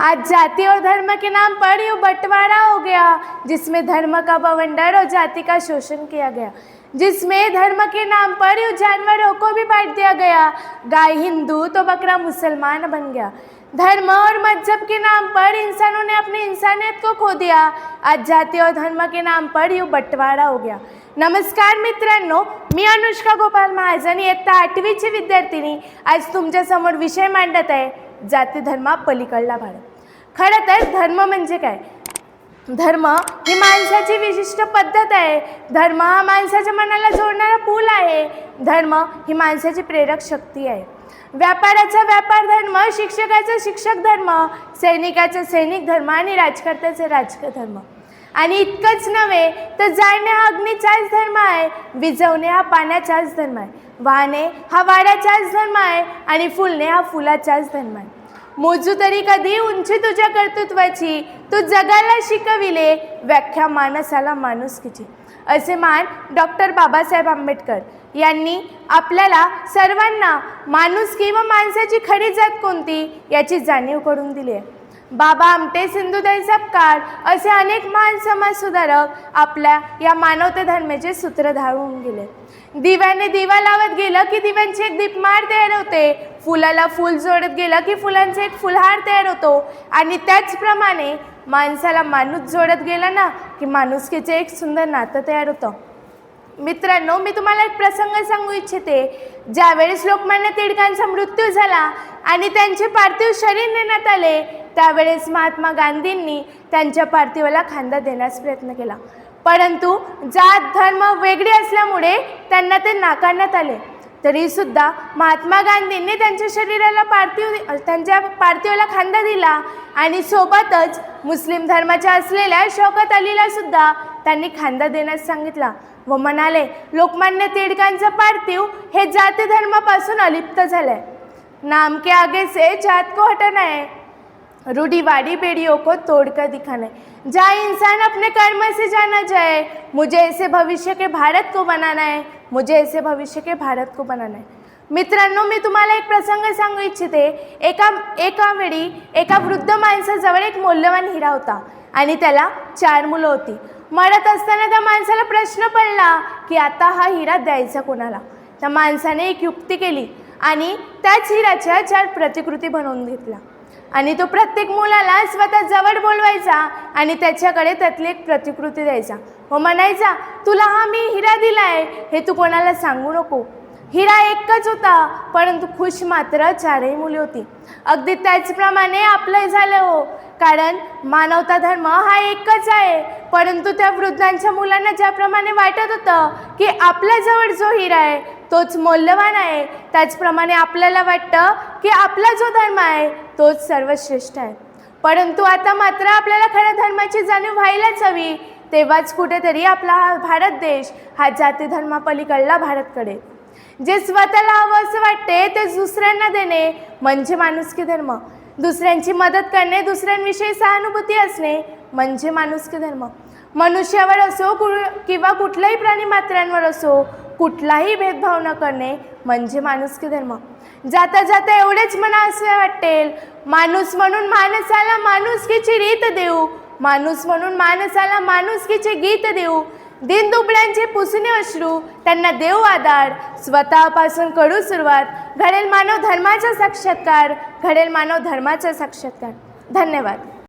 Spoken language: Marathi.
आज जाति और धर्म के नाम पर यू बंटवारा हो गया, जिसमें धर्म का बवंडर और जाति का शोषण किया गया। जिसमें धर्म के नाम पर यूँ जानवरों को भी बांट दिया गया। गाय, हिंदू तो बकरा मुसलमान बन गया। धर्म और मज़हब के नाम पर इंसानों ने अपनी इंसानियत को खो दिया। आज जाति और धर्म के नाम पर यूँ बंटवारा हो गया। नमस्कार मित्रांनो मी अनुष्का गोपाल महाजन इयत्ता आठवीची विद्यार्थिनी. आज तुमच्यासमोर विषय मांडत आहे जाती धर्मा पलीकडला भारत खरं तर धर्म म्हणजे काय? धर्म ही माणसाची विशिष्ट पद्धत आहे. धर्म हा माणसाच्या मनाला जोडणारा पूल आहे. धर्म ही माणसाची प्रेरक शक्ती आहे. व्यापाराचा व्यापार धर्म शिक्षकाचा शिक्षक धर्म सैनिकाचा सैनिक धर्म आणि राजकर्त्याचा राजकधर्म धर्म. आणि इतकंच नव्हे तर जाळणे हा अग्नीचाच धर्म आहे विजवणे हा पाण्याचाच धर्म आहे वाहणे हा वाड्याचाच धर्म आहे आणि फुलणे हा फुलाचाच धर्म आहे. मोजू तरी कधी उंची तुझ्या कर्तृत्वाची तू जगाला शिकविले व्याख्या मानसाला माणुसकीची. असे मान डॉक्टर बाबासाहेब आंबेडकर यांनी आपल्याला सर्वांना माणुसकी व माणसाची खरी जात कोणती याची जाणीव करून दिली आहे. बाबा आमटे सिंधुताई सपकाळ असे अनेक महान समाजसुधारक आपल्या या मानवते धर्माचे सूत्रधार होऊन गेले. दिव्याने दिवा लावत गेलं की दिव्यांची एक दीपमाळ तयार होते. फुलाला फूल जोडत गेलं की फुलांचा एक फुलहार तयार होतो. आणि त्याचप्रमाणे माणसाला माणूस जोडत गेला ना की माणुसकीचे एक सुंदर नातं तयार होतं. मित्रांनो मी तुम्हाला एक प्रसंग सांगू इच्छिते. ज्यावेळेस लोकमान्य टिळकांचा मृत्यू झाला आणि त्यांचे पार्थिव शरीर नेण्यात आले त्यावेळेस महात्मा गांधींनी त्यांच्या पार्थिवाला खांदा देण्यास प्रयत्न केला. परंतु जात धर्म वेगळे असल्यामुळे त्यांना ते नाकारण्यात आले. तरीसुद्धा महात्मा गांधींनी त्यांच्या शरीराला पार्थिव त्यांच्या पार्थिवाला खांदा दिला आणि सोबतच मुस्लिम धर्माच्या असलेल्या शौकत अलीला सुद्धा त्यांनी खांदा देण्यास सांगितला व म्हणाले लोकमान्य टिळकांचं पार्थिव हे जाती धर्मापासून अलिप्त झालंय. नाम के आगे से जात को हटना है रूढ़ीवादी पीढ़ियों को तोड़कर दिखाना। है जहाँ इंसान अपने कर्म से जाना जाए मुझे ऐसे भविष्य के भारत को बनाना है मुझे ऐसे भविष्य के भारत को बनाना है। मित्रांनो मी तुम्हाला एक प्रसंग सांगू इच्छिते. एका एका वेळी एका वृद्ध माणसाजवळ एक मौल्यवान हिरा होता आणि त्याला चार मुलं होती. मरत असताना त्या माणसाला प्रश्न पडला की आता हा हिरा द्यायचा कोणाला? त्या माणसाने एक युक्ती केली आणि त्याच हिराच्या चार प्रतिकृती बनवून घेतल्या. आणि तो प्रत्येक मुलाला स्वतः जवळ बोलवायचा आणि त्याच्याकडे त्यातली एक प्रतिकृती द्यायचा. व म्हणायचा तुला हा मी हिरा दिला आहे हे तू कोणाला सांगू नको. हिरा एकच होता परंतु खुश मात्र चारही मुली होती. अगदी त्याचप्रमाणे आपलं झालं हो. कारण मानवता धर्म हा एकच आहे. परंतु त्या वृद्धांच्या मुलांना ज्याप्रमाणे वाटत होतं की आपल्याजवळ जो हिरा आहे तोच मौल्यवान आहे. त्याचप्रमाणे आपल्याला वाटतं की आपला जो धर्म आहे तोच सर्वश्रेष्ठ आहे. परंतु आता मात्र आपल्याला खऱ्या धर्माची जाणीव व्हायलाच हवी. तेव्हाच कुठेतरी आपला हा भारत देश हा जाती धर्मापलीकडला भारतकडे. जे स्वतःला हवं असं वाटते ते दुसऱ्यांना देणे. म्हणजे माणुसकी धर्म. दुसऱ्यांची मदत करणे दुसऱ्यांविषयी सहानुभूती असणे म्हणजे माणुसकी धर्म. मनुष्यावर असो कु किंवा कुठल्याही प्राणी मात्रांवर असो कुठलाही भेदभाव न करणे म्हणजे माणुसकी धर्म. जाता जाता एवढेच मना असे वाटेल माणूस म्हणून माणसाला माणुसकीची रीत देऊ माणूस म्हणून माणसाला माणुसकीचे गीत देऊ दिन दुबळ्यांचे पुसणे अश्रू त्यांना देव आधार. स्वतःपासून करू सुरुवात. घडेल मानव धर्माचा साक्षात्कार घडेल मानव धर्माचा साक्षात्कार. धन्यवाद.